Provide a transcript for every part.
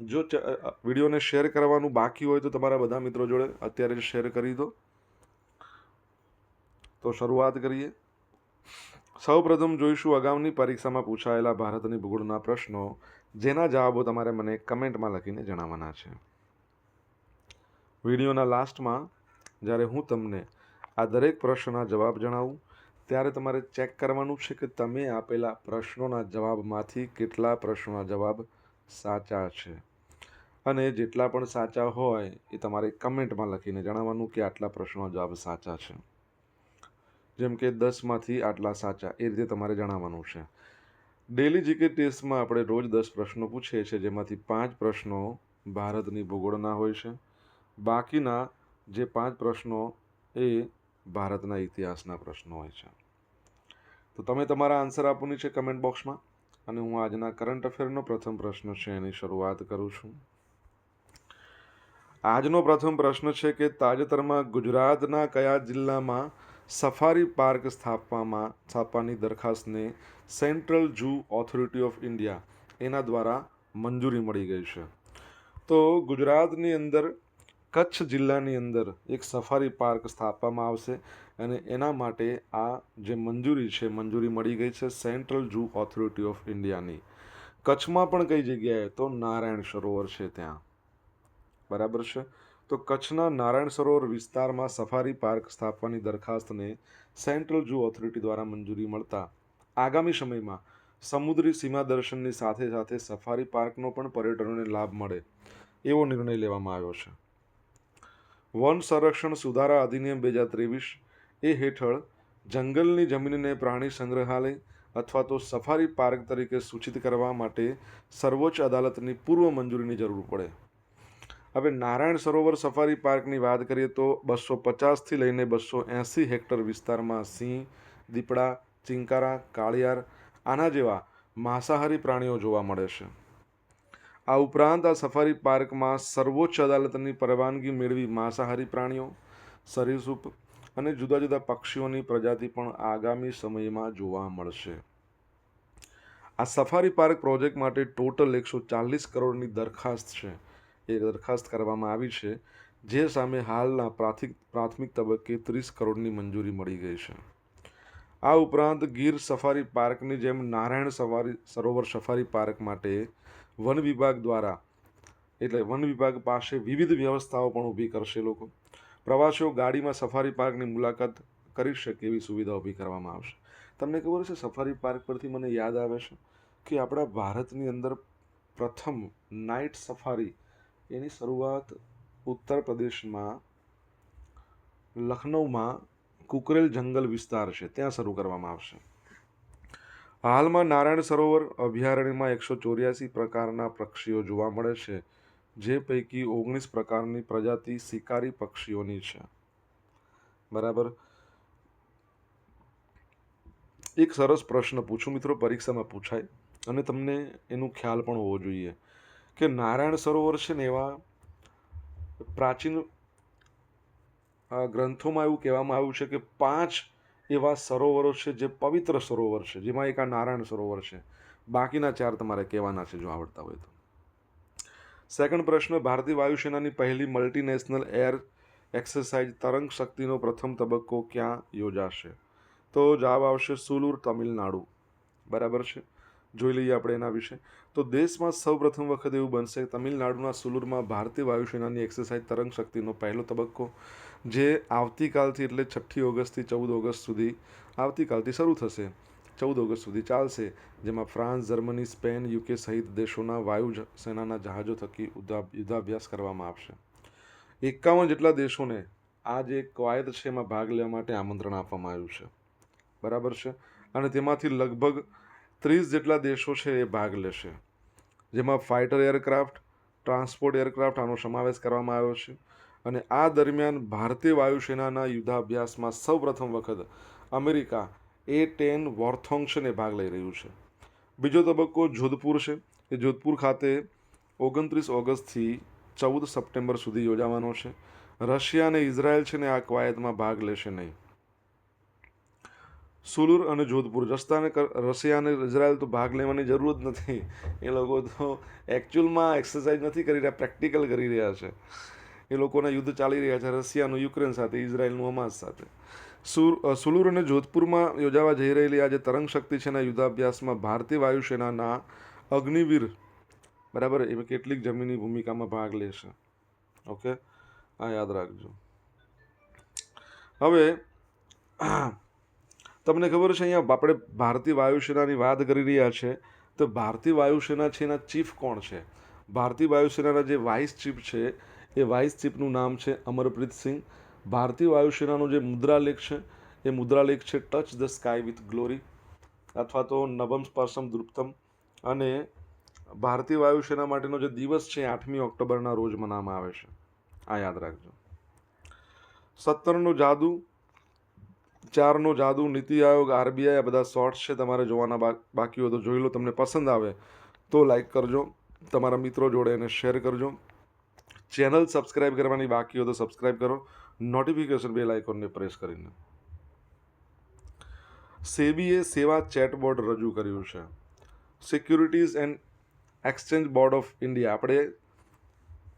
જો વિડીયોને શેર કરવાનું બાકી હોય તો તમારા બધા મિત્રો જોડે અત્યારે જ શેર કરી દો. તો શરૂઆત કરીએ. સૌપ્રથમ જોઈશું અગાઉની પરીક્ષામાં પૂછાયેલા ભારતની ભૂગોળના પ્રશ્નો, જેના જવાબો તમારે મને કમેન્ટમાં લખીને જણાવવાના છે. વિડીયોના લાસ્ટમાં, જ્યારે હું તમને આ દરેક પ્રશ્નના જવાબ જણાવું, ત્યારે તમારે ચેક કરવાનું છે કે તમે આપેલા પ્રશ્નોના જવાબમાંથી કેટલા પ્રશ્નોના જવાબ સાચા છે. અને જેટલા પણ સાચા હોય એ તમારે કમેન્ટમાં લખીને જણાવવાનું કે આટલા પ્રશ્નો જવાબ સાચા છે. જેમ કે દસમાંથી આટલા સાચા, એ રીતે તમારે જણાવવાનું છે. ડેલી જીકે ટેસ્ટમાં આપણે રોજ દસ પ્રશ્નો પૂછીએ છીએ, જેમાંથી પાંચ પ્રશ્નો ભારતની ભૂગોળના હોય છે. બાકીના જે પાંચ પ્રશ્નો એ ભારતના ઇતિહાસના પ્રશ્નો હોય છે. તો તમે તમારા આન્સર આપવાની છે કમેન્ટ બોક્સમાં. અને હું આજના કરંટ અફેરનો પ્રથમ પ્રશ્ન છે, એની શરૂઆત કરું છું. આજનો પ્રથમ પ્રશ્ન છે કે તાજેતરમાં ગુજરાતના કયા જિલ્લામાં સફારી પાર્ક સ્થાપવામાં, સ્થાપવાની દરખાસ્તને central zoo authority of India એના દ્વારા મંજૂરી મળી ગઈ છે. તો ગુજરાતની અંદર, કચ્છ જિલ્લાની અંદર એક સફારી પાર્ક સ્થાપવામાં આવશે અને એના માટે આ જે મંજૂરી છે, મંજૂરી મળી ગઈ છે સેન્ટ્રલ જૂ ઓથોરિટી ઓફ ઇન્ડિયાની. કચ્છમાં પણ કઈ જગ્યાએ? તો નારાયણ સરોવર છે ત્યાં. બરાબર છે? તો કચ્છના નારાયણ સરોવર વિસ્તારમાં સફારી પાર્ક સ્થાપવાની દરખાસ્તને સેન્ટ્રલ ઝૂ ઓથોરિટી દ્વારા મંજૂરી મળતા આગામી સમયમાં સમુદ્રી સીમા દર્શનની સાથે સાથે સફારી પાર્કનો પણ પર્યટનોને લાભ મળે એવો નિર્ણય લેવામાં આવ્યો છે. વન સંરક્ષણ સુધારા અધિનિયમ બે હજાર ત્રેવીસ એ હેઠળ જંગલની જમીનને પ્રાણી સંગ્રહાલય અથવા તો સફારી પાર્ક તરીકે સૂચિત કરવા માટે સર્વોચ્ચ અદાલતની પૂર્વ મંજૂરીની જરૂર પડે. હવે નારાયણ સરોવર સફારી પાર્કની વાત કરીએ તો બસો પચાસથી લઈને બસો એંસી હેક્ટર વિસ્તારમાં સિંહ, દીપડા, ચિંકારા, કાળિયાર આના જેવા માંસાહારી પ્રાણીઓ જોવા મળે છે. આ ઉપરાંત આ સફારી પાર્કમાં સર્વોચ્ચ અદાલતની પરવાનગી મેળવી માંસાહારી પ્રાણીઓ સરીસૃપ અને જુદા જુદા પક્ષીઓની પ્રજાતિ પણ આગામી સમયમાં જોવા મળશે. આ સફારી પાર્ક પ્રોજેક્ટ માટે ટોટલ એકસો ચાલીસ કરોડની દરખાસ્ત છે. એ દરખાસ્ત કરવામાં આવી છે, જે સામે હાલના પ્રાથમિક પ્રાથમિક તબક્કે ત્રીસ કરોડની મંજૂરી મળી ગઈ છે. આ ઉપરાંત ગીર સફારી પાર્કની જેમ નારાયણ સવારી, સરોવર સફારી પાર્ક માટે વન વિભાગ દ્વારા, એટલે વન વિભાગ પાસે વિવિધ વ્યવસ્થાઓ પણ ઊભી કરશે લોકો. પ્રવાસીઓ ગાડીમાં સફારી પાર્કની મુલાકાત કરી શકે એવી સુવિધા ઊભી કરવામાં આવશે. તમને ખબર છે સફારી પાર્ક પરથી મને યાદ આવે છે કે આપણા ભારતની અંદર પ્રથમ નાઇટ સફારી એની શરૂઆત ઉત્તર પ્રદેશમાં લખનૌમાં કુકરેલ જંગલ વિસ્તાર છે, ત્યાં શરૂ કરવામાં આવશે. હાલમાં નારાયણ સરોવર અભયારણ્યમાં એકસો ચોર્યાસી પ્રકારના પક્ષીઓ જોવા મળે છે, જે પૈકી ઓગણીસ પ્રકારની પ્રજાતિ શિકારી પક્ષીઓની છે. બરાબર? એક સરસ પ્રશ્ન પૂછું મિત્રો, પરીક્ષામાં પૂછાય, અને તમને એનું ખ્યાલ પણ હોવો જોઈએ. કે નારાયણ સરોવર છે ને એવા પ્રાચીન ગ્રંથોમાં એવું કહેવામાં આવ્યું છે કે પાંચ એવા સરોવરો છે જે પવિત્ર સરોવર છે, જેમાં એક આ નારાયણ સરોવર છે. બાકીના ચાર તમારે કહેવાના છે જો આવડતા હોય તો. સેકન્ડ પ્રશ્ન, ભારતીય વાયુસેનાની પહેલી મલ્ટીનેશનલ એર એક્સરસાઇઝ તરંગ શક્તિનો પ્રથમ તબક્કો ક્યાં યોજાશે? તો જવાબ આવશે સુલુર તમિલનાડુ. બરાબર છે? જોઈ લઈએ આપણે એના વિશે. તો દેશમાં સૌ પ્રથમ વખત એવું બનશે તમિલનાડુના સુલુરમાં ભારતીય વાયુસેનાની એક્સરસાઇઝ તરંગ શક્તિનો પહેલો તબક્કો, જે આવતીકાલથી એટલે છઠ્ઠી ઓગસ્ટથી ચૌદ ઓગસ્ટ સુધી આવતીકાલથી શરૂ થશે. ચૌદ ઓગસ્ટ સુધી ચાલશે, જેમાં ફ્રાન્સ, જર્મની, સ્પેન યુકે સહિત દેશોના વાયુ સેનાના જહાજો થકી યુદ્ધાભ્યાસ કરવામાં આવશે. એકાવન જેટલા દેશોને આ જે કવાયત છે એમાં ભાગ લેવા માટે આમંત્રણ આપવામાં આવ્યું છે. બરાબર છે? અને તેમાંથી લગભગ ત્રીસ જેટલા દેશો છે એ ભાગ લેશે. જેમાં ફાઇટર એરક્રાફ્ટ ટ્રાન્સપોર્ટ એરક્રાફ્ટ આનો સમાવેશ કરવામાં આવ્યો છે. અને આ દરમિયાન ભારતીય વાયુસેનાના યુદ્ધાભ્યાસમાં સૌપ્રથમ વખત અમેરિકા એ ટેન વોર્થોંગ્સને ભાગ લઈ રહ્યું છે. બીજો તબક્કો જોધપુર છે. એ જોધપુર ખાતે ઓગણત્રીસ ઓગસ્ટથી ચૌદ સપ્ટેમ્બર સુધી યોજાવાનો છે. રશિયા અને ઇઝરાયલ છે ને આ કવાયતમાં ભાગ લેશે નહીં. સુલુર અને જોધપુર. રસ્તાને રશિયા અને ઇઝરાયલ તો ભાગ લેવાની જરૂર જ નથી. એ લોકો તો એકચ્યુઅલમાં એક્સરસાઇઝ નથી કરી રહ્યા પ્રેક્ટિકલ કરી રહ્યા છે. એ લોકોના યુદ્ધ ચાલી રહ્યા છે, રશિયાનું યુક્રેન સાથે, ઇઝરાયલનું હમાસ સાથે. સુર સુલુર અને જોધપુરમાં યોજાવા જઈ રહેલી આ જે તરંગ શક્તિ છે એના યુદ્ધાભ્યાસમાં ભારતીય વાયુસેનાના અગ્નિવીર, બરાબર એમાં કેટલીક જમીની ભૂમિકામાં ભાગ લેશે ઓકે? આ યાદ રાખજો. હવે તમને ખબર છે અહીંયા આપણે ભારતીય વાયુસેનાની વાત કરી રહ્યા છે, તો ભારતીય વાયુસેના છે એના ચીફ કોણ છે? ભારતીય વાયુસેનાના જે વાઇસ ચીફ છે, એ વાઇસ ચીફનું નામ છે અમરપ્રીત સિંહ. ભારતીય વાયુસેનાનો જે મુદ્રાલેખ છે, એ મુદ્રાલેખ છે touch the sky with glory અથવા તો નવમ સ્પર્શમ દૃપ્તમ અને ભારતીય વાયુસેના માટેનો જે દિવસ છે આઠમી ઓક્ટોબરના રોજ મનાવવામાં આવે છે. આ યાદ રાખજો. સત્તરનો જાદુ ચારનો જાદુ, નીતિ આયોગ, આરબીઆઈ આ બધા શોર્ટ્સ છે તમારે જોવાના બાકી હોય તો જોઈ લો, તમને પસંદ આવે તો લાઈક કરજો. તમારા મિત્રો જોડે એને શેર કરજો. ચેનલ સબસ્ક્રાઇબ કરવાની બાકી હોય તો સબસ્ક્રાઇબ કરો. નોટિફિકેશન બેલ આઇકોનને પ્રેસ કરીને. સેબીએ સેવા ચેટબોટ રજૂ કર્યું છે. Securities and exchange board of India આપણે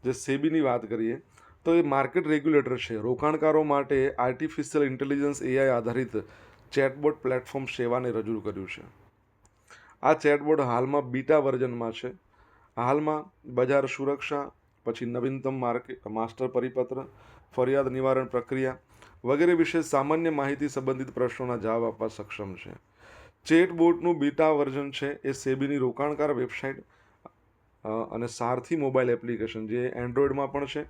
જે સેબીની વાત કરીએ તો એ માર્કેટ રેગ્યુલેટર છે. રોકાણકારો માટે આર્ટિફિશિયલ ઇન્ટેલિજન્સ એઆઈ આધારિત ચેટબોટ પ્લેટફોર્મ સેવાને રજૂ કર્યું છે. આ ચેટબોટ હાલમાં બીટા વર્ઝનમાં છે. હાલમાં બજાર સુરક્ષા, પછી નવીનતમ માર્કેટ માસ્ટર પરિપત્ર, ફરિયાદ નિવારણ પ્રક્રિયા વગેરે વિશે સામાન્ય માહિતી સંબંધિત પ્રશ્નોના જવાબ આપવા સક્ષમ છે. ચેટબોટનું બીટા વર્ઝન છે એ સેબીની રોકાણકાર વેબસાઇટ અને સારથી મોબાઈલ એપ્લિકેશન જે એન્ડ્રોઈડમાં પણ છે.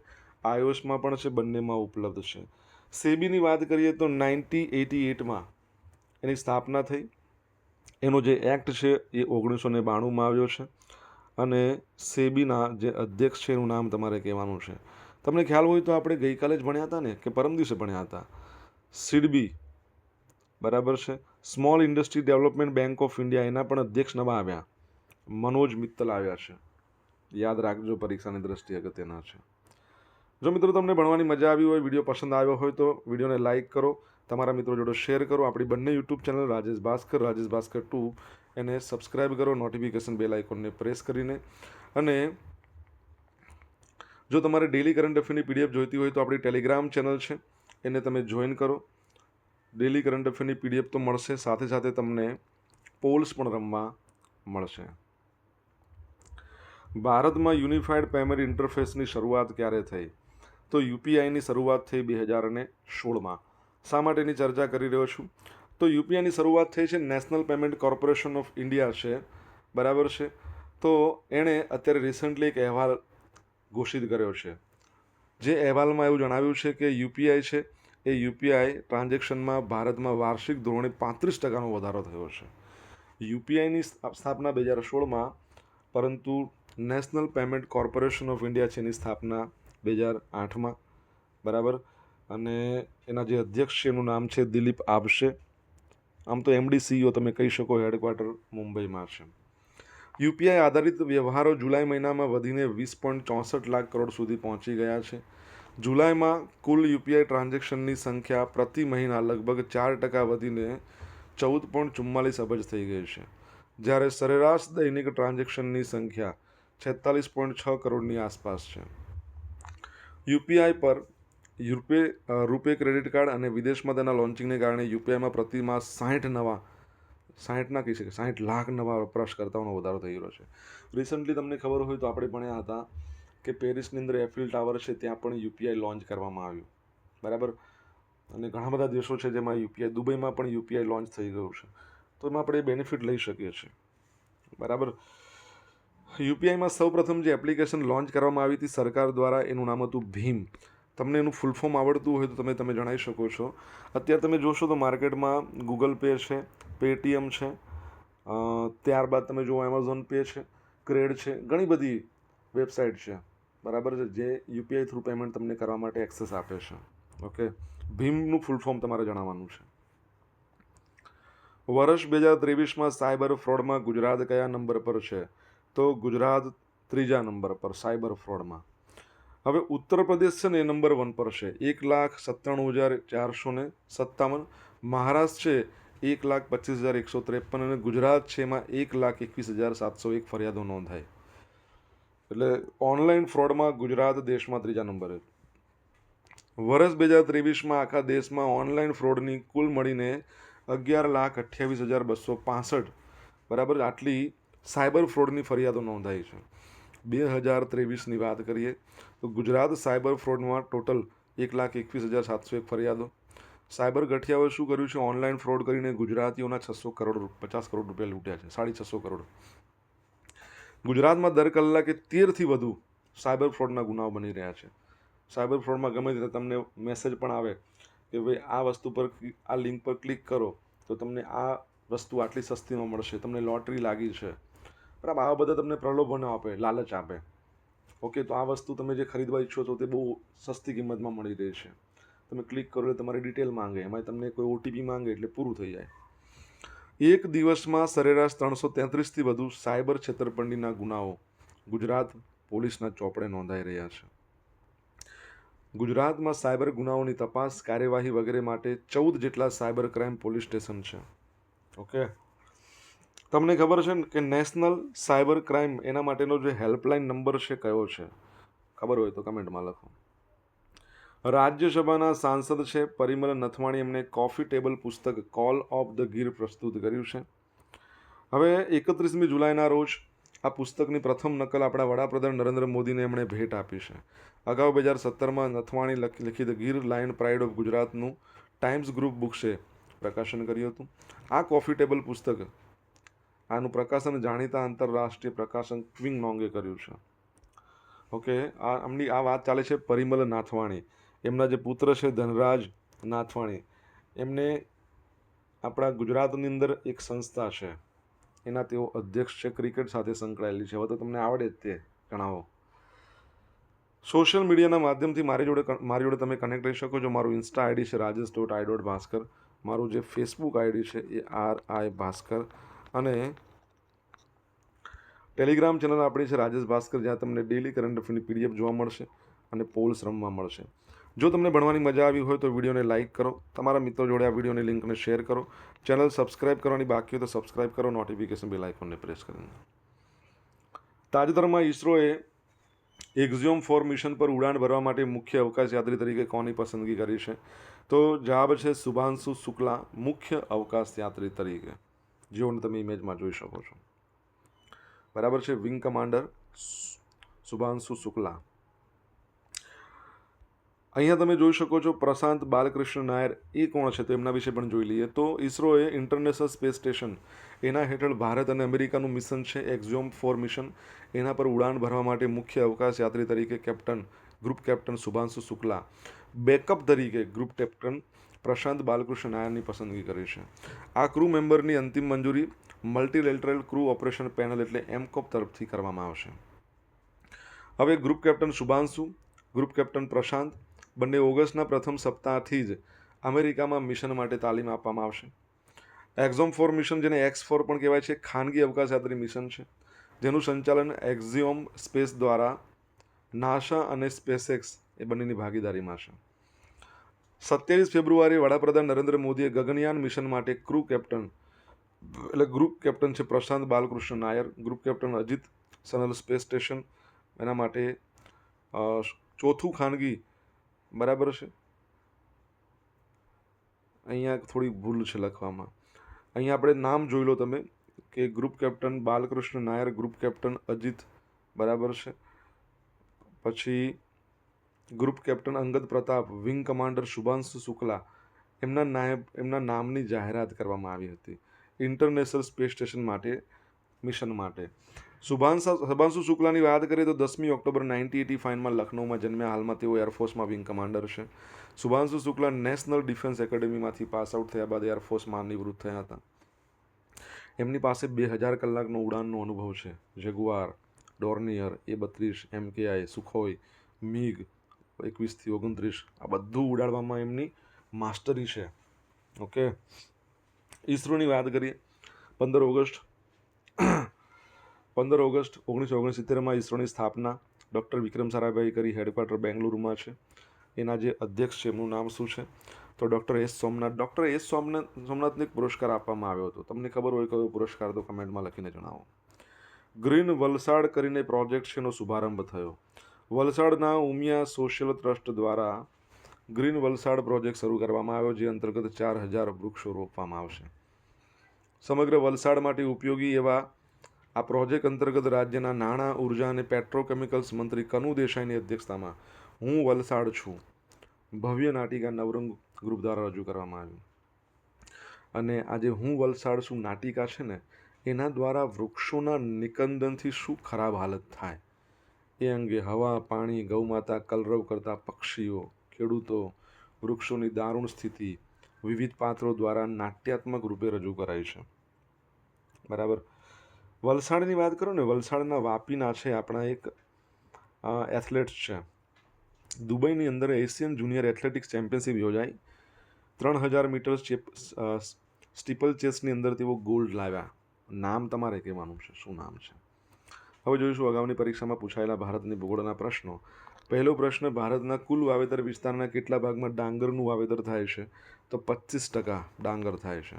આઈઓએસમાં પણ છે, બંનેમાં ઉપલબ્ધ છે. સેબીની વાત કરીએ તો નાઇન્ટી એટી એટમાં એની સ્થાપના થઈ. એનો જે એક્ટ છે, એ ઓગણીસો ને બાણુંમાં આવ્યો છે અને સેબીના જે અધ્યક્ષ છે, એનું નામ તમારે કહેવાનું છે. તમને ખ્યાલ હોય તો આપણે ગઈકાલે જ ભણ્યા હતા ને, કે પરમ દિવસે ભણ્યા હતા? સિડબી. બરાબર છે. Small industry development bank of India, એના પણ અધ્યક્ષ નવા આવ્યા. મનોજ મિત્તલ આવ્યા છે. યાદ રાખજો, પરીક્ષાની દ્રષ્ટિએ અગત્યના છે. જો મિત્રો તમને ભણવાની મજા આવી હોય, વીડિયો પસંદ આવ્યો હોય તો વિડીયોને લાઇક કરો. તમારા મિત્રો જોડે શેર કરો. આપણી બંને YouTube channel Rajesh Bhaskar Rajesh Bhaskar two એને સબસ્ક્રાઇબ કરો નોટિફિકેશન બેલ આઇકોનને પ્રેસ કરીને. અને જો તમારે ડેલી કરંટ અફેરની પીડીએફ જોઈતી હોય તો આપણી ટેલિગ્રામ ચેનલ છે, એને તમે જોઈન કરો. ડેલી કરંટ અફેરની પીડીએફ તો મળશે. સાથે સાથે તમને પોલ્સ પણ રમવા મળશે. ભારતમાં યુનિફાઈડ પેમેન્ટ ઇન્ટરફેસની શરૂઆત ક્યારે થઈ? તો યુપીઆઈની શરૂઆત થઈ બે હજાર અને સોળમાં. શા માટેની ચર્ચા કરી રહ્યો છું? તો યુપીઆઈની શરૂઆત થઈ છે national payment corporation of India છે. બરાબર છે? તો એણે અત્યારે રિસન્ટલી એક અહેવાલ ઘોષિત કર્યો છે. જે અહેવાલમાં એવું જણાવ્યું છે કે યુપીઆઈ છે એ યુપીઆઈ ટ્રાન્ઝેક્શનમાં ભારતમાં વાર્ષિક ધોરણે પાંત્રીસ ટકાનો વધારો થયો છે. યુપીઆઈની સ્થાપના બે હજાર સોળમાં, પરંતુ national payment corporation of India છે એની સ્થાપના બે હજાર આઠમાં બરાબર? અને એના જે અધ્યક્ષ છે એનું નામ છે દિલીપ આબશે. આમ તો એમડી સીઈઓ તમે કહી શકો હેડક્વાર્ટર મુંબઈમાં છે. યુપીઆઈ આધારિત વ્યવહારો જુલાઈ મહિનામાં વધીને વીસ પોઈન્ટ ચોસઠ લાખ કરોડ સુધી પહોંચી ગયા છે. જુલાઈમાં કુલ યુપીઆઈ ટ્રાન્ઝેક્શનની સંખ્યા પ્રતિ મહિના લગભગ ચાર ટકા વધીને ચૌદ પોઈન્ટ ચુમ્માલીસ અબજ થઈ ગઈ છે. જ્યારે સરેરાશ દૈનિક ટ્રાન્ઝેક્શનની સંખ્યા છેતાલીસ પોઈન્ટ છ કરોડની આસપાસ છે. યુપીઆઈ પર યુપે રૂપે ક્રેડિટ કાર્ડ અને વિદેશમાં તેના લોન્ચિંગને કારણે યુપીઆઈમાં પ્રતિમાસ સાહીઠ નવા સાહીઠના કહી શકે સાહીઠ લાખ નવા વપરાશકર્તાઓનો વધારો થઈ રહ્યો છે. રિસન્ટલી તમને ખબર હોય તો આપણે ભણ્યા હતા કે પેરિસની અંદર એફિલ ટાવર છે ત્યાં પણ યુપીઆઈ લોન્ચ કરવામાં આવ્યું. બરાબર? અને ઘણા બધા દેશો છે જેમાં યુપીઆઈ, દુબઈમાં પણ યુપીઆઈ લોન્ચ થઈ ગયું છે. તો એમાં આપણે બેનિફિટ લઈ શકીએ છીએ. બરાબર? યુપીઆઈમાં સૌપ્રથમ જે એપ્લિકેશન લોન્ચ કરવામાં આવી હતી સરકાર દ્વારા, એનું નામ હતું ભીમ. તમને એનું ફૂલ ફોર્મ આવડતું હોય તો તમે તમે જણાવી શકો છો. અત્યારે તમે જોશો તો માર્કેટમાં ગૂગલ પે છે પેટીએમ છે ત્યારબાદ તમે જુઓ એમેઝોન પે છે ક્રેડ છે, ઘણી બધી વેબસાઇટ છે. બરાબર છે? જે યુપીઆઈ થ્રુ પેમેન્ટ તમને કરવા માટે એક્સેસ આપે છે. ઓકે ભીમનું ફૂલ ફોર્મ તમારે જણાવવાનું છે. વર્ષ બે હજાર ત્રેવીસમાં સાયબર ફ્રોડમાં ગુજરાત કયા નંબર પર છે? તો ગુજરાત ત્રીજા નંબર પર સાયબર ફ્રોડમાં. હવે ઉત્તર પ્રદેશ છે ને એ નંબર વન પર છે. એક લાખ સત્તાણું હજાર ચારસો ને સત્તાવન. મહારાષ્ટ્ર છે એક લાખ પચીસ હજાર એકસો ત્રેપન અને ગુજરાત છે એમાં એક લાખ એકવીસ હજાર સાતસો એક ફરિયાદો નોંધાઈ. એટલે ઓનલાઈન ફ્રોડમાં ગુજરાત દેશમાં ત્રીજા નંબરે વર્ષ બે હજાર ત્રેવીસમાં આખા દેશમાં ઓનલાઈન ફ્રોડની કુલ મળીને અગિયાર લાખ અઠ્યાવીસ હજાર બસો પાસઠ. બરાબર? આટલી સાયબર ફ્રોડની ફરિયાદો નોંધાઈ છે. બે હજાર ત્રેવીસની વાત કરીએ તો ગુજરાત સાયબર ફ્રોડમાં ટોટલ એક લાખ એકવીસ હજાર સાતસો એક ફરિયાદો. સાયબર ગઠિયાઓએ શું કર્યું છે? ઓનલાઈન ફ્રોડ કરીને ગુજરાતીઓના છસો કરોડ પચાસ કરોડ રૂપિયા લૂંટ્યા છે. સાડી છસો કરોડ. ગુજરાતમાં દર કલાકે તેરથી વધુ સાયબર ફ્રોડના ગુનાઓ બની રહ્યા છે. સાયબર ફ્રોડમાં ગમે તે તમને મેસેજ પણ આવે કે ભાઈ, આ વસ્તુ પર આ લિંક પર ક્લિક કરો તો તમને આ વસ્તુ આટલી સસ્તીમાં મળશે, તમને લોટરી લાગી છે. બરાબર? આવા બધા તમને પ્રલોભનો આપે, લાલચ આપે. ઓકે, તો આ વસ્તુ તમે જે ખરીદવા ઈચ્છો છો તે બહુ સસ્તી કિંમતમાં મળી રહી છે. તમે ક્લિક કરો એટલે તમારી ડિટેલ માંગે એમાં તમને કોઈ ઓટીપી માંગે એટલે પૂરું થઈ જાય. એક દિવસમાં સરેરાશ ત્રણસો તેત્રીસથી વધુ સાયબર છેતરપિંડીના ગુનાઓ ગુજરાત પોલીસના ચોપડે નોંધાઈ રહ્યા છે. ગુજરાતમાં સાયબર ગુનાઓની તપાસ, કાર્યવાહી વગેરે માટે ચૌદ જેટલા સાયબર ક્રાઇમ પોલીસ સ્ટેશન છે. ઓકે? તમને ખબર છે ને કે નેશનલ સાયબર ક્રાઇમ એના માટેનો જે હેલ્પલાઇન નંબર છે કયો છે? ખબર હોય તો કમેન્ટમાં લખો. રાજ્યસભાના સાંસદ છે પરિમલ નથવાણી એમને કોફી ટેબલ પુસ્તક કોલ ઓફ ધ ગીર પ્રસ્તુત કર્યું છે. હવે એકત્રીસમી જુલાઈના રોજ આ પુસ્તકની પ્રથમ નકલ આપણા વડાપ્રધાન નરેન્દ્ર મોદીને એમણે ભેટ આપી છે. અગાઉ બે હજાર સત્તરમાં નથવાણી લખી, લખિત ગીર લાયન પ્રાઇડ ઓફ ગુજરાતનું ટાઈમ્સ ગ્રુપ બુક્સે પ્રકાશન કર્યું હતું. આ કોફી ટેબલ પુસ્તક આનું પ્રકાશન જાણીતા આંતરરાષ્ટ્રીય પ્રકાશન ક્વિંગ નોંગે કર્યું છે. ઓકે, આ એમની આ વાત ચાલે છે પરિમલ નાથવાણી. એમના જે પુત્ર છે ધનરાજ નાથવાણી, એમને આપણા ગુજરાતની અંદર એક સંસ્થા છે. એના તેઓ અધ્યક્ષ છે, ક્રિકેટ સાથે સંકળાયેલી છે. હવે તો તમને આવડે જ તે જણાવો. સોશિયલ મીડિયાના માધ્યમથી મારી જોડે મારી જોડે તમે કનેક્ટ રહી શકો છો. મારું ઇન્સ્ટા આઈડી છે Rajesh dot I dot Bhaskar. મારું જે ફેસબુક આઈડી છે એ આર આઈ ભાસ્કર. અને ટેલિગ્રામ ચેનલ આપણી છે રાજેશ ભાસ્કર, જ્યાં તમને ડેલી કરંટ અફેરની પીડીએફ જોવા મળશે અને પોલ્સ રમવા મળશે. જો તમને ભણવાની મજા આવી હોય તો વિડીયોને લાઇક કરો, તમારા મિત્રો જોડે આ વિડીયોની લિંકને શેર કરો. ચેનલ સબસ્ક્રાઇબ કરવાની બાકી હોય તો સબસ્ક્રાઇબ કરો નોટિફિકેશન બેલ આઇકોનને પ્રેસ કરીને તાજેતરમાં ઇસરોએ એક્ઝિયમ ફોર મિશન પર ઉડાણ ભરવા માટે મુખ્ય અવકાશ યાત્રી તરીકે કોની પસંદગી કરી છે? તો જવાબ છે શુભાંશુ શુક્લા, મુખ્ય અવકાશ યાત્રી તરીકે. જેઓને તમે ઇમેજમાં જોઈ શકો છો. બરાબર છે વિંગ કમાન્ડર શુભાંશુ શુક્લા. અહીંયા તમે જોઈ શકો છો, પ્રશાંત બાલકૃષ્ણ નાયર એ કોણ છે તો એમના વિશે પણ જોઈ લઈએ. તો ઇસરોએ ઇન્ટરનેશનલ સ્પેસ સ્ટેશન એના હેઠળ ભારત અને અમેરિકાનું મિશન છે એક્ઝોમ ફોર મિશન એના પર ઉડાન ભરવા માટે મુખ્ય અવકાશ યાત્રી તરીકે captain group captain Shubhanshu Shukla. Backup તરીકે ગ્રુપ કેપ્ટન પ્રશાંત બાલકૃષ્ણ નાયરની પસંદગી કરી છે. આ ક્રૂ મેમ્બરની અંતિમ મંજૂરી મલ્ટીલેટરલ ક્રૂ ઓપરેશન પેનલ એટલે એમકોપ તરફથી કરવામાં આવશે. હવે group captain Shubhanshu, group captain Prashant, બંને ઓગસ્ટના પ્રથમ સપ્તાહથી જ અમેરિકામાં મિશન માટે તાલીમ આપવામાં આવશે. એક્ઝોમ ફોર મિશન જેને એક્સ ફોર પણ કહેવાય છે, ખાનગી અવકાશયાત્રી મિશન છે. જેનું સંચાલન એક્ઝિઓમ સ્પેસ દ્વારા નાસા અને સ્પેસએક્સ એ બંનેની ભાગીદારીમાં છે. સત્યાવીસ ફેબ્રુઆરી વડાપ્રધાન નરેન્દ્ર મોદીએ ગગનયાન મિશન માટે ક્રૂ કેપ્ટન એટલે ગ્રુપ કેપ્ટન છે Prashant Balakrishna Nair group captain Ajit Sanal space station એના માટે ચોથું ખાનગી, બરાબર છે? અહીંયા થોડી ભૂલ છે લખવામાં. અહીંયા આપણે નામ જોઈ લો તમે, કે group captain Balakrishna Nair group captain Ajit, બરાબર છે? પછી group captain Angad Pratap, wing commander Shubhanshu Shukla એમના નાયબ, એમના નામની જાહેરાત કરવામાં આવી હતી. ઇન્ટરનેશનલ સ્પેસ સ્ટેશન માટે, મિશન માટે. શુભાંશુ શુભાંશુ શુક્લાની વાત કરીએ તો દસમી ઓક્ટોબર નાઇન્ટી એટી ફાઇવમાં લખનૌમાં જન્મ્યા. હાલમાં તેઓ એરફોર્સમાં વિંગ કમાન્ડર છે. શુભાંશુ શુક્લા નેશનલ ડિફેન્સ એકેડેમીમાંથી પાસ આઉટ થયા બાદ એરફોર્સમાં નિવૃત્ત થયા હતા. એમની પાસે બે હજાર કલાકનો ઉડાનનો અનુભવ છે. જેગુઆર, ડોર્નિયર, એ બત્રીસ એમકેઆઈ સુખોઈ, મીગ એકવીસથી ઓગણત્રીસ. આ બધું ઉડાડવામાં એમની માસ્ટરી છે. ઓકે? ઈસરોની વાત કરીએ. પંદર ઓગસ્ટ. પંદર ઓગસ્ટ ઓગણીસો ઓગણસિત્તેરમાં ઈસરોની સ્થાપના ડૉક્ટર વિક્રમ સારાભાઈ કરી, હેડક્વાર્ટર બેંગલુરુમાં છે. એના જે અધ્યક્ષ છે, એમનું નામ શું છે? તો doctor S Somnath. Doctor S Somnath, સોમનાથને પુરસ્કાર આપવામાં આવ્યો હતો. તમને ખબર હોય કયો પુરસ્કાર તો કમેન્ટમાં લખીને જણાવો. ગ્રીન વલસાડ કરીને પ્રોજેક્ટ છે, એનો શુભારંભ થયો. વલસાડના ઉમિયા સોશિયલ ટ્રસ્ટ દ્વારા ગ્રીન વલસાડ પ્રોજેક્ટ શરૂ કરવામાં આવ્યો, જે અંતર્ગત ચાર હજાર વૃક્ષો રોપવામાં આવશે. સમગ્ર વલસાડ માટે ઉપયોગી એવા આ પ્રોજેક્ટ અંતર્ગત રાજ્યના નાણાં, ઊર્જા અને પેટ્રોકેમિકલ્સ મંત્રી કનુ દેસાઈની અધ્યક્ષતામાં હું વલસાડ છું. ભવ્ય નાટિકા નવરંગ ગ્રુપ દ્વારા રજૂ કરવામાં આવ્યું અને આજે હું વલસાડ છું. નાટિકા છે ને, એના દ્વારા વૃક્ષોના નિકંદનથી શું ખરાબ હાલત થાય? એ અંગે હવા, પાણી, ગૌમાતા, કલરવ કરતા પક્ષીઓ, ખેડૂતો, વૃક્ષોની દારૂણ સ્થિતિ વિવિધ પાત્રો દ્વારા નાટ્યાત્મક રૂપે રજૂ કરાઈ છે. બરાબર. વલસાડની વાત કરો ને, વલસાડના વાપીના છે આપણા એક એથ્લેટ્સ છે. દુબઈની અંદર એશિયન જુનિયર એથ્લેટિક્સ ચેમ્પિયનશિપ યોજાઈ. ત્રણ હજાર મીટર ચેપ સ્ટીપલ ચેસની અંદર તેઓ ગોલ્ડ લાવ્યા. નામ તમારે કહેવાનું છે, શું નામ છે? હવે જોઈશું અગાઉની પરીક્ષામાં પૂછાયેલા ભારતની ભૂગોળના પ્રશ્નો. પહેલો પ્રશ્ન, ભારતના કુલ વાવેતર વિસ્તારના કેટલા ભાગમાં ડાંગરનું વાવેતર થાય છે? તો પચીસ ટકા ડાંગર થાય છે.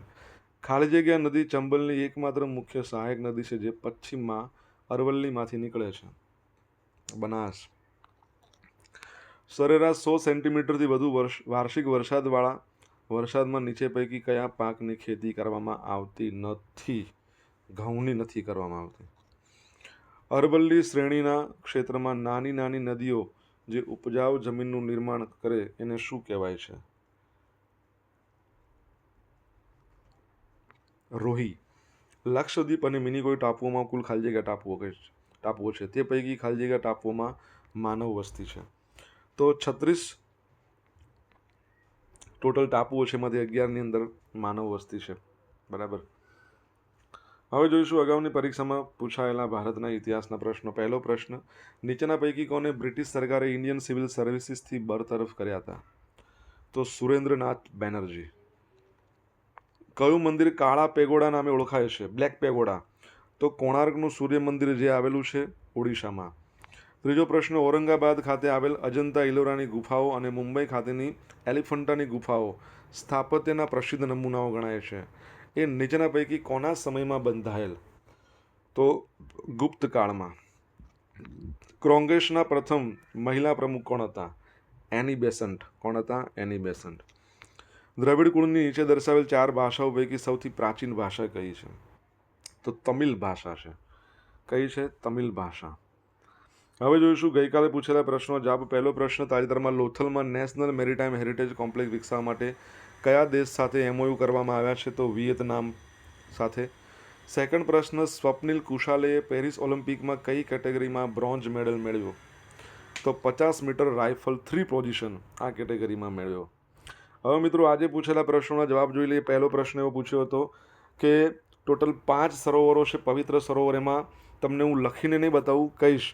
ખાલી જગ્યા નદી ચંબલની એકમાત્ર મુખ્ય સહાયક નદી છે જે પશ્ચિમમાં અરવલ્લીમાંથી નીકળે છે. બનાસ. સરેરાશ સો સેન્ટીમીટરથી વધુ વર્ષ, વાર્ષિક વરસાદવાળા વરસાદમાં નીચે પૈકી કયા પાકની ખેતી કરવામાં આવતી નથી? ઘઉંની નથી કરવામાં આવતી. અરવલ્લી શ્રેણીના ક્ષેત્રમાં નાની નાની નદીઓ જે ઉપજાઉ જમીનનું નિર્માણ કરે એને શું કહેવાય છે? રોહી. લક્ષદ્વીપ અને મિનિકોય ટાપુઓમાં કુલ ખાલી જગ્યા ટાપુઓ ટાપુઓ છે. તે પૈકી ખાલી જગ્યા ટાપુઓમાં માનવ વસ્તી છે. તો છત્રીસ ટોટલ ટાપુઓ છે, એમાંથી અગિયારની અંદર માનવ વસ્તી છે. બરાબર? હવે જોઈશું અગાઉની પરીક્ષામાં પૂછાયેલા ભારતના ઇતિહાસના પ્રશ્નો. પહેલો પ્રશ્ન, નીચેના પૈકી કોને બ્રિટિશ સરકારે ઇન્ડિયન સિવિલ સર્વિસીસથી બરતરફ કર્યા હતા? તો સુરેન્દ્રનાથ બેનર્જી. કયું મંદિર કાળા પેગોડા નામે ઓળખાય છે? Black pagoda. તો કોણાર્કનું સૂર્ય મંદિર જે આવેલું છે ઓડિશામાં. ત્રીજો પ્રશ્ન, ઔરંગાબાદ ખાતે આવેલ અજંતા ઇલોરાની ગુફાઓ અને મુંબઈ ખાતેની એલિફન્ટાની ગુફાઓ સ્થાપત્યના પ્રસિદ્ધ નમૂનાઓ ગણાય છે. એ નીચેના પૈકી કોના સમયમાં બંધાયેલ? તો ગુપ્ત કાળમાં. પ્રથમ મહિલા પ્રમુખ કોણ હતા? એની બેસન્ટ કોણ હતા? એની બેસન્ટ દ્રવિડ કુળની નીચે દર્શાવેલ ચાર ભાષાઓ પૈકી સૌથી પ્રાચીન ભાષા કઈ છે? તો તમિલ ભાષા છે. કઈ છે? તમિલ ભાષા. હવે જોઈશું, ગઈકાલે પૂછેલા પ્રશ્નો. જવાબ પહેલો પ્રશ્ન તાજેતરમાં લોથલમાં નેશનલ મેરીટાઈમ હેરિટેજ કોમ્પ્લેક્સ વિકસાવવા માટે કયા દેશ સાથે એમઓયુ કરવામાં આવ્યા છે તો વિયેતનામ સાથે? સેકન્ડ પ્રશ્ન, સ્વપ્નિલ કુશાલેએ પેરિસ ઓલિમ્પિકમાં કઈ કેટેગરીમાં બ્રોન્ઝ મેડલ મેળવ્યો? તો પચાસ મીટર રાઇફલ થ્રી પોઝિશન આ કેટેગરીમાં મેળવ્યો. હવે મિત્રો આજે પૂછેલા પ્રશ્નોના જવાબ જોઈ લઈએ. પહેલો પ્રશ્ન એવો પૂછ્યો હતો કે ટોટલ પાંચ સરોવરો છે પવિત્ર સરોવર, એમાં તમને હું લખીને નહીં બતાવું, કહીશ.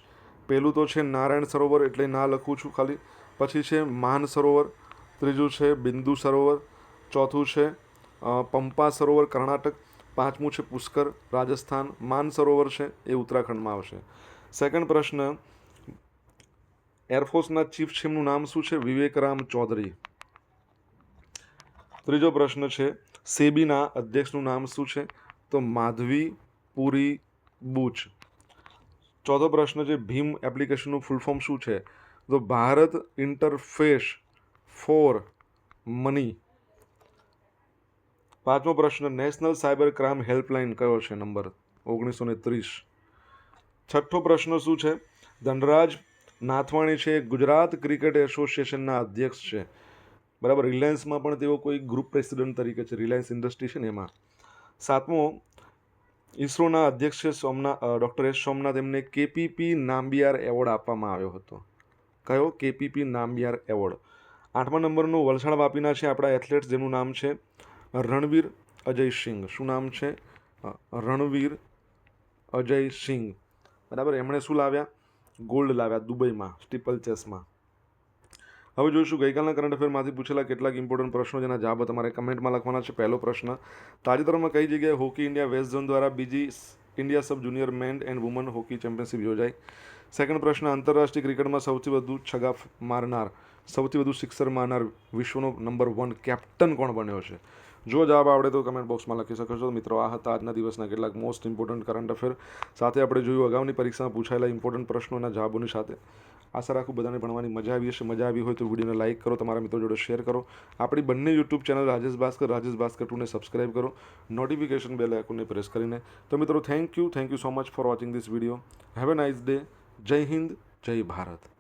પહેલું તો છે નારાયણ સરોવર, એટલે ના લખું છું ખાલી. પછી છે માન સરોવર, ત્રીજું છે બિંદુ સરોવર ચોથું છે પંપા સરોવર કર્ણાટક, પાંચમું છે પુષ્કર, રાજસ્થાન માન સરોવર છે, એ ઉત્તરાખંડમાં આવશે. સેકન્ડ પ્રશ્ન એરફોર્સના ચીફ છે નામ શું છે? વિવેકરામ ચૌધરી. ત્રીજો પ્રશ્ન છે, સેબીના અધ્યક્ષનું નામ શું છે? તો માધવી પુરી બુચ. ચોથો પ્રશ્ન છે, ભીમ એપ્લિકેશનનું ફૂલ ફોર્મ શું છે? તો ભારત ઇન્ટરફેસ ફોર મની પાંચમો પ્રશ્ન, નેશનલ સાયબર ક્રાઇમ હેલ્પલાઇન કયો છે? નંબર ઓગણીસો ને ત્રીસ. છઠ્ઠો પ્રશ્ન શું છે? ધનરાજ નાથવાણી છે, ગુજરાત ક્રિકેટ એસોસિએશનના અધ્યક્ષ છે. બરાબર, રિલાયન્સમાં પણ તેઓ કોઈ ગ્રુપ પ્રેસિડેન્ટ તરીકે છે, રિલાયન્સ ઇન્ડસ્ટ્રી છે ને એમાં. સાતમો, ઇસરોના અધ્યક્ષ છે સોમનાથ ડૉક્ટર એસ સોમનાથ, એમને કેપીપી નામ્બિયાર એવોર્ડ આપવામાં આવ્યો હતો. કયો? KPP Nambiar award. આઠમા નંબરનું વલસાડ વાપીના છે, આપણા એથ્લેટ્સ, જેનું નામ છે રણવીર અજય સિંઘ. શું નામ છે? રણવીર અજય સિંઘ. બરાબર, એમણે શું લાવ્યા? ગોલ્ડ લાવ્યા દુબઈમાં, સ્ટીપલ ચેસમાં. હવે જોઈશું, ગઈકાલના કરંટ અફેરમાંથી પૂછેલા કેટલાક ઇમ્પોર્ટન્ટ પ્રશ્નો જેના જવાબ તમારે કમેન્ટમાં લખવાના છે. પહેલો પ્રશ્ન, તાજેતરમાં કઈ જગ્યાએ હોકી ઇન્ડિયા વેસ્ટ ઝોન દ્વારા બીજી India sub junior men and women hockey championship યોજાઈ? સેકન્ડ પ્રશ્ન, આંતરરાષ્ટ્રીય ક્રિકેટમાં સૌથી વધુ છગા મારનાર, સૌથી વધુ સિક્સર મારનાર વિશ્વનો નંબર વન કેપ્ટન કોણ બન્યો છે? જો જવાબ આવડે તો કમેન્ટ બોક્સમાં લખી શકો છો. મિત્રો, આ હતા આજના દિવસના કેટલાક મોસ્ટ ઇમ્પોર્ટન્ટ કરંટ અફેર સાથે આપણે જોયું અગાઉની પરીક્ષામાં પૂછાયેલા ઇમ્પોર્ટન્ટ પ્રશ્નોના જવાબોની સાથે. આશા રાખું બધાને ભણવાની મજા આવી હશે. મજા આવી હોય તો વિડીયોને લાઇક કરો, તમારા મિત્રો જોડે શેર કરો. આપણી બંને યુટ્યુબ ચેનલ રાજેશ ભાસ્કર રાજેશ ભાસ્કર ટુને સબસ્ક્રાઇબ કરો. નોટિફિકેશન બેલ આઇકોનને પ્રેસ કરીને. તો મિત્રો thank you thank you so much for watching this video have a nice day Jai Hind Jai Bharat